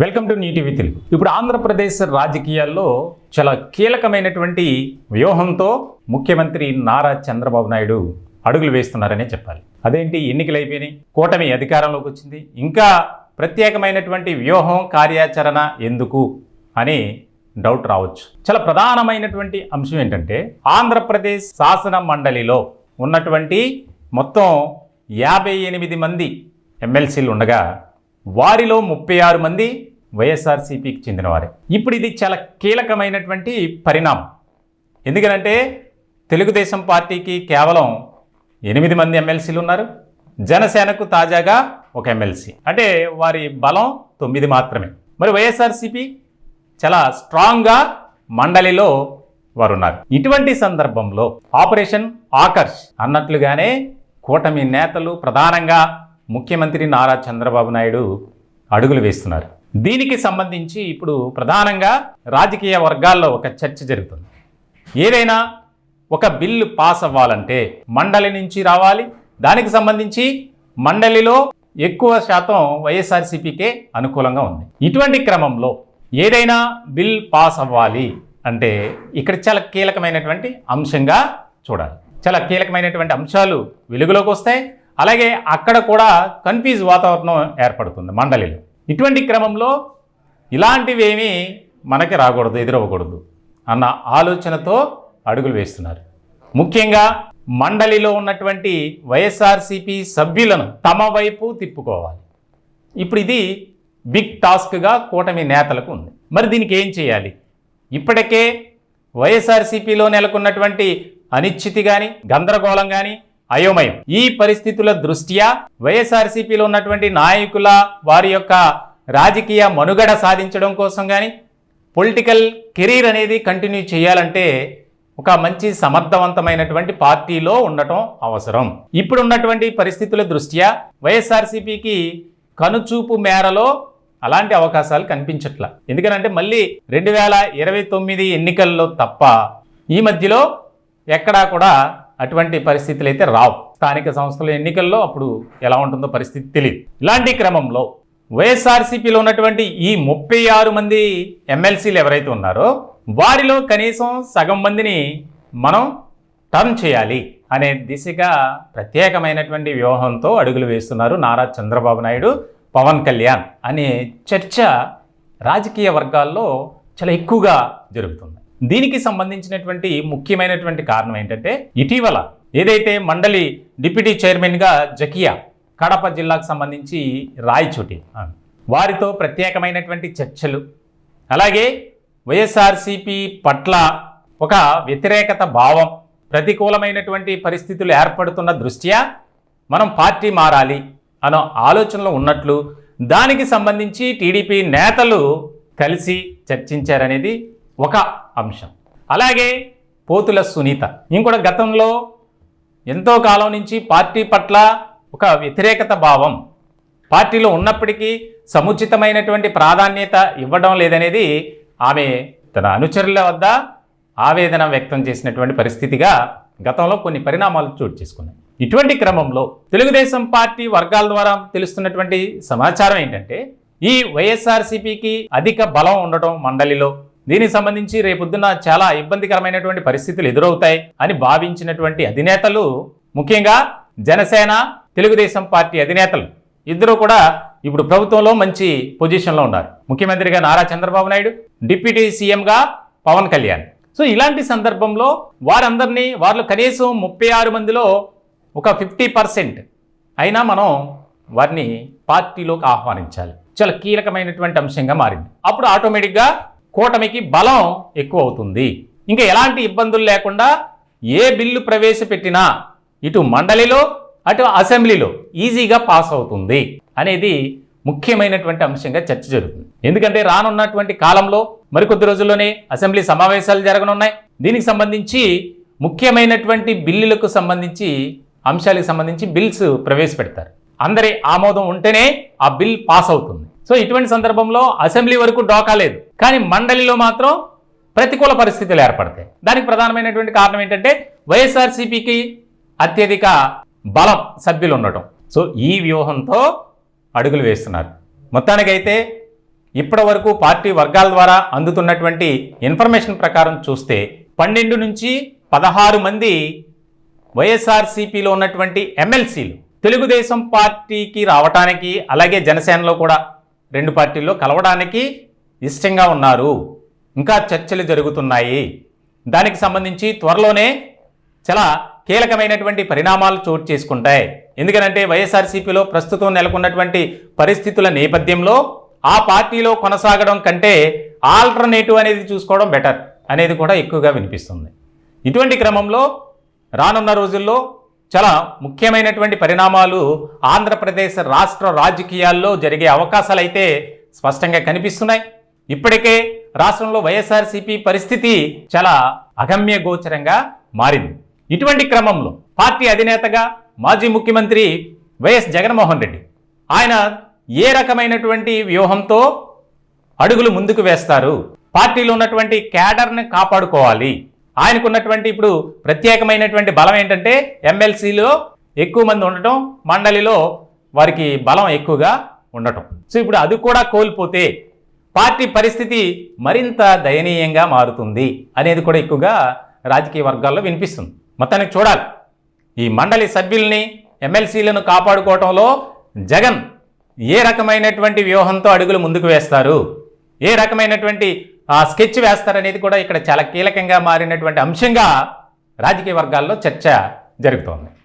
Welcome to new TV Telugu ఇప్పుడు ఆంధ్రప్రదేశ్ రాజకీయాల్లో చాలా కీలకమైనటువంటి వ్యూహంతో ముఖ్యమంత్రి నారా చంద్రబాబు నాయుడు అడుగులు వేస్తున్నారనే చెప్పాలి. అదేంటి? ఎన్నికలు అయిపోయినాయి. కూటమి అధికారంలోకి వచ్చింది. ఇంకా ప్రత్యేకమైనటువంటి వ్యూహం కార్యాచరణ ఎందుకు అని డౌట్ రావచ్చు. చాలా ప్రధానమైనటువంటి అంశం ఏంటంటే ఆంధ్రప్రదేశ్ శాసన మండలిలో ఉన్నటువంటి మొత్తం యాభై ఎనిమిది మంది ఎమ్మెల్సీలు ఉండగా వారిలో ముప్పై ఆరు మంది వైఎస్ఆర్సీపీకి చెందినవారే. ఇప్పుడు ఇది చాలా కీలకమైనటువంటి పరిణామం. ఎందుకనంటే తెలుగుదేశం పార్టీకి కేవలం ఎనిమిది మంది ఎమ్మెల్సీలు ఉన్నారు. జనసేనకు తాజాగా ఒక ఎమ్మెల్సీ. అంటే వారి బలం తొమ్మిది మాత్రమే. మరి వైఎస్ఆర్సీపీ చాలా స్ట్రాంగ్గా మండలిలో వారు ఉన్నారు ఇటువంటి సందర్భంలో ఆపరేషన్ ఆకర్ష్ అన్నట్లుగానే కూటమి నేతలు ప్రధానంగా ముఖ్యమంత్రి నారా చంద్రబాబు నాయుడు అడుగులు వేస్తున్నారు. దీనికి సంబంధించి ఇప్పుడు ప్రధానంగా రాజకీయ వర్గాల్లో ఒక చర్చ జరుగుతుంది. ఏదైనా ఒక బిల్లు పాస్ అవ్వాలంటే మండలి నుంచి రావాలి. దానికి సంబంధించి మండలిలో ఎక్కువ శాతం వైఎస్ఆర్సీపీకే అనుకూలంగా ఉంది. ఇటువంటి క్రమంలో ఏదైనా బిల్ పాస్ అవ్వాలి అంటే ఇక్కడ చాలా కీలకమైనటువంటి అంశంగా చూడాలి. చాలా కీలకమైనటువంటి అంశాలు వెలుగులోకి వస్తాయి. అలాగే అక్కడ కూడా కన్ఫ్యూజ్ వాతావరణం ఏర్పడుతుంది మండలిలో. ఇటువంటి క్రమంలో ఇలాంటివేమీ మనకి రాకూడదు ఎదురవ్వకూడదు అన్న ఆలోచనతో అడుగులు వేస్తున్నారు. ముఖ్యంగా మండలిలో ఉన్నటువంటి వైఎస్ఆర్సీపీ సభ్యులను తమ వైపు తిప్పుకోవాలి. ఇప్పుడు ఇది బిగ్ టాస్క్గా కూటమి నేతలకు ఉంది. మరి దీనికి ఏం చేయాలి? ఇప్పటికే వైఎస్ఆర్సీపీలో నెలకొన్నటువంటి అనిశ్చితి కానీ గందరగోళం కానీ అయోమయం. ఈ పరిస్థితుల దృష్ట్యా వైఎస్ఆర్సీపీలో ఉన్నటువంటి నాయకుల వారి యొక్క రాజకీయ మనుగడ సాధించడం కోసం కానీ పొలిటికల్ కెరీర్ అనేది కంటిన్యూ చేయాలంటే ఒక మంచి సమర్థవంతమైనటువంటి పార్టీలో ఉండటం అవసరం. ఇప్పుడు ఉన్నటువంటి పరిస్థితుల దృష్ట్యా వైఎస్ఆర్సీపీకి కనుచూపు మేరలో అలాంటి అవకాశాలు కనిపించట్ల. ఎందుకనంటే మళ్ళీ రెండు వేల ఇరవై తొమ్మిది ఎన్నికల్లో తప్ప ఈ మధ్యలో ఎక్కడా కూడా అటువంటి పరిస్థితులు అయితే రావు. స్థానిక సంస్థల ఎన్నికల్లో అప్పుడు ఎలా ఉంటుందో పరిస్థితి తెలియదు ఇలాంటి క్రమంలో వైఎస్ఆర్సీపీలో ఉన్నటువంటి ఈ ముప్పై ఆరు మంది ఎమ్మెల్సీలు ఎవరైతే ఉన్నారో వారిలో కనీసం సగం మందిని మనం టర్న్ చేయాలి అనే దిశగా ప్రత్యేకమైనటువంటి వ్యూహంతో అడుగులు వేస్తున్నారు నారా చంద్రబాబు నాయుడు పవన్ కళ్యాణ్ అనే చర్చ రాజకీయ వర్గాల్లో చాలా ఎక్కువగా జరుగుతుంది. దీనికి సంబంధించినటువంటి ముఖ్యమైనటువంటి కారణం ఏంటంటే ఇటీవల ఏదైతే మండలి డిప్యూటీ చైర్మన్గా జకియా కడప జిల్లాకు సంబంధించి రాయచోటి వారితో ప్రత్యేకమైనటువంటి చర్చలు అలాగే వైఎస్ఆర్సీపీ పట్ల ఒక వ్యతిరేకత భావం ప్రతికూలమైనటువంటి పరిస్థితులు ఏర్పడుతున్న దృష్ట్యా మనం పార్టీ మారాలి అనే ఆలోచనలో ఉన్నట్లు దానికి సంబంధించి టీడీపీ నేతలు కలిసి చర్చించారనేది ఒక అంశం. అలాగే పోతుల సునీత. ఇంకొక గతంలో ఎంతో కాలం నుంచి పార్టీ పట్ల ఒక వ్యతిరేకత భావం పార్టీలో ఉన్నప్పటికీ సముచితమైనటువంటి ప్రాధాన్యత ఇవ్వడం లేదనేది ఆమె తన అనుచరుల వద్ద ఆవేదన వ్యక్తం చేసినటువంటి పరిస్థితిగా గతంలో కొన్ని పరిణామాలు చోటు చేసుకున్నాయి. ఇటువంటి క్రమంలో తెలుగుదేశం పార్టీ వర్గాల ద్వారా తెలుస్తున్నటువంటి సమాచారం ఏంటంటే ఈ వైఎస్ఆర్సీపీకి అధిక బలం ఉండటం మండలిలో దీనికి సంబంధించి రేపొద్దున చాలా ఇబ్బందికరమైనటువంటి పరిస్థితులు ఎదురవుతాయి అని భావించినటువంటి అధినేతలు ముఖ్యంగా జనసేన తెలుగుదేశం పార్టీ అధినేతలు ఇద్దరు కూడా ఇప్పుడు ప్రభుత్వంలో మంచి పొజిషన్లో ఉన్నారు. ముఖ్యమంత్రిగా నారా చంద్రబాబు నాయుడు డిప్యూటీ సీఎంగా పవన్ కళ్యాణ్. సో ఇలాంటి సందర్భంలో వారందరినీ వాళ్ళు కనీసం ముప్పై ఆరు మందిలో ఒక ఫిఫ్టీ పర్సెంట్ అయినా మనం వారిని పార్టీలోకి ఆహ్వానించాలి. చాలా కీలకమైనటువంటి అంశంగా మారింది. అప్పుడు ఆటోమేటిక్గా కూటమికి బలం ఎక్కువ అవుతుంది ఇంకా ఎలాంటి ఇబ్బందులు లేకుండా ఏ బిల్లు ప్రవేశపెట్టినా ఇటు మండలిలో అటు అసెంబ్లీలో ఈజీగా పాస్ అవుతుంది అనేది ముఖ్యమైనటువంటి అంశంగా చర్చ జరుగుతుంది. ఎందుకంటే రానున్నటువంటి కాలంలో మరికొద్ది రోజుల్లోనే అసెంబ్లీ సమావేశాలు జరగనున్నాయి. దీనికి సంబంధించి ముఖ్యమైనటువంటి బిల్లులకు సంబంధించి అంశాలకు సంబంధించి బిల్స్ ప్రవేశపెడతారు. అందరి ఆమోదం ఉంటేనే ఆ బిల్ పాస్ అవుతుంది. సో ఇటువంటి సందర్భంలో అసెంబ్లీ వరకు డోకా లేదు. కానీ మండలిలో మాత్రం ప్రతికూల పరిస్థితులు ఏర్పడతాయి. దానికి ప్రధానమైనటువంటి కారణం ఏంటంటే వైఎస్ఆర్సీపీకి అత్యధిక బలం సభ్యులు ఉండటం. సో ఈ వ్యూహంతో అడుగులు వేస్తున్నారు. మొత్తానికైతే ఇప్పటి వరకు పార్టీ వర్గాల ద్వారా అందుతున్నటువంటి ఇన్ఫర్మేషన్ ప్రకారం చూస్తే పన్నెండు నుంచి పదహారు మంది వైఎస్ఆర్సీపీలో ఉన్నటువంటి ఎమ్మెల్సీలు తెలుగుదేశం పార్టీకి రావటానికి అలాగే జనసేనలో కూడా రెండు పార్టీల్లో కలవడానికి ఇష్టంగా ఉన్నారు. ఇంకా చర్చలు జరుగుతున్నాయి. దానికి సంబంధించి త్వరలోనే చాలా కీలకమైనటువంటి పరిణామాలు చోటు చేసుకుంటాయి. ఎందుకనంటే వైఎస్ఆర్సీపీలో ప్రస్తుతం నెలకొన్నటువంటి పరిస్థితుల నేపథ్యంలో ఆ పార్టీలో కొనసాగడం కంటే ఆల్టర్నేటివ్ అనేది చూసుకోవడం బెటర్ అనేది కూడా ఎక్కువగా వినిపిస్తుంది. ఇటువంటి క్రమంలో రానున్న రోజుల్లో చాలా ముఖ్యమైనటువంటి పరిణామాలు ఆంధ్రప్రదేశ్ రాష్ట్ర రాజకీయాల్లో జరిగే అవకాశాలు అయితే స్పష్టంగా కనిపిస్తున్నాయి. ఇప్పటికే రాష్ట్రంలో వైఎస్ఆర్సీపీ పరిస్థితి చాలా అగమ్య గోచరంగా మారింది. ఇటువంటి క్రమంలో పార్టీ అధినేతగా మాజీ ముఖ్యమంత్రి వైఎస్ జగన్మోహన్ రెడ్డి ఆయన ఏ రకమైనటువంటి వ్యూహంతో అడుగులు ముందుకు వేస్తారు? పార్టీలో ఉన్నటువంటి క్యాడర్ని కాపాడుకోవాలి. ఆయనకున్నటువంటి ఇప్పుడు ప్రత్యేకమైనటువంటి బలం ఏంటంటే ఎమ్మెల్సీలో ఎక్కువ మంది ఉండటం మండలిలో వారికి బలం ఎక్కువగా ఉండటం. సో ఇప్పుడు అది కూడా కోల్పోతే పార్టీ పరిస్థితి మరింత దయనీయంగా మారుతుంది అనేది కూడా ఎక్కువగా రాజకీయ వర్గాల్లో వినిపిస్తుంది. మొత్తానికి చూడాలి. ఈ మండలి సభ్యుల్ని ఎమ్మెల్సీలను కాపాడుకోవటంలో జగన్ ఏ రకమైనటువంటి వ్యూహంతో అడుగులు ముందుకు వేస్తారు? ఏ రకమైనటువంటి స్కెచ్ వేస్తారనేది కూడా ఇక్కడ చాలా కీలకంగా మారినటువంటి అంశంగా రాజకీయ వర్గాల్లో చర్చ జరుగుతోంది.